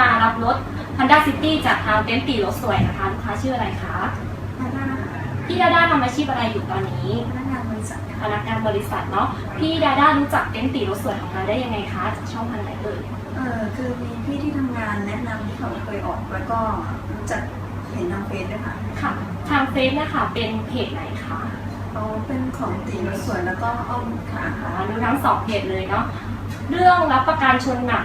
มารับรถ Honda City จากทางเต็นท์ตีรถสวยนะคะลูกค้าชื่ออะไรคะดาด้าพี่ดาด้าทำอาชีพอะไรอยู่ตอนนี้พนักงานบริษัทพค่ะนักงานบริษัทเนาะพี่ดาด้ารู้จักเต็นท์ตีรถสวยของเราได้ยังไงคะจากช่องทางไหนเอ่ยเออคือมีพี่ที่ทำงานแนะนำที่เขาเคยออกแล้วก็รู้จักเห็นทางเฟซด้วยค่ะค่ะ ทางเฟซนะคะเป็นเพจไหนคะเขาเป็นของตีรถสวยแล้วก็อ้อมค่ะ อ่าดูทั้งสองเพจเลยเนาะ เรื่องรับประกันชนหนัก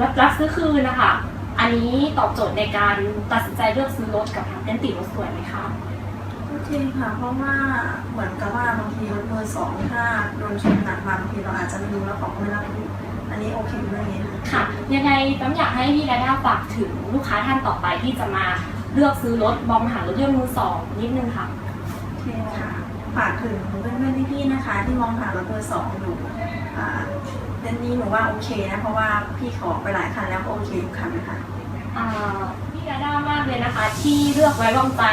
รับรับซื้อคืนนะคะ อันนี้ตอบโจทย์ในการตัดสินใจเลือกซื้อรถกับทางเต็นท์ตีรถสวยไหมคะโอเคค่ะ เพราะว่าเหมือนกับว่าบางทีรถเบอร์สองถ้าโดนชนหนักมาบางทีเราอาจจะไม่รู้แล้วเขาก็ไม่รับรู้อันนี้โอเคเรื่องนี้ค่ะค่ะยังไงตั้มอยากให้พี่ดาด้าฝากถึงลูกค้าท่านต่อไปที่จะมาเลือกซื้อรถมองหารถยนต์มือสองนิดนึงค่ะโอ เคค่ะฝากถึงเพื่อนๆพี่ๆนะคะ ที่มองหารถเบอร์สองอยู่อ่าเรื่องนี้หนูว่าโอเคนะเพราะว่าพี่ขอไปหลายคันแล้วก็โอเคทุกคันนะคะอ่าพี่ดาด้ามากเลยนะคะ ที่เลือกไว้วางใจ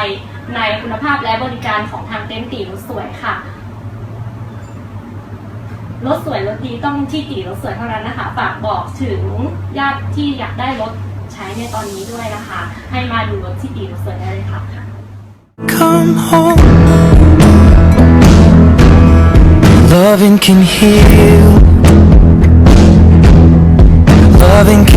ในคุณภาพและบริการของทางเต็นท์ตีรถสวยค่ะรถสวยรถดีต้องที่ตีรถสวยเท่านั้นนะคะฝากบอกถึงญาติที่อยากได้รถใช้ในตอนนี้ด้วยนะคะ ให้มาดูรถที่ตีรถสวยได้เลยค่ะ Come home. Loving can heal. Loving can.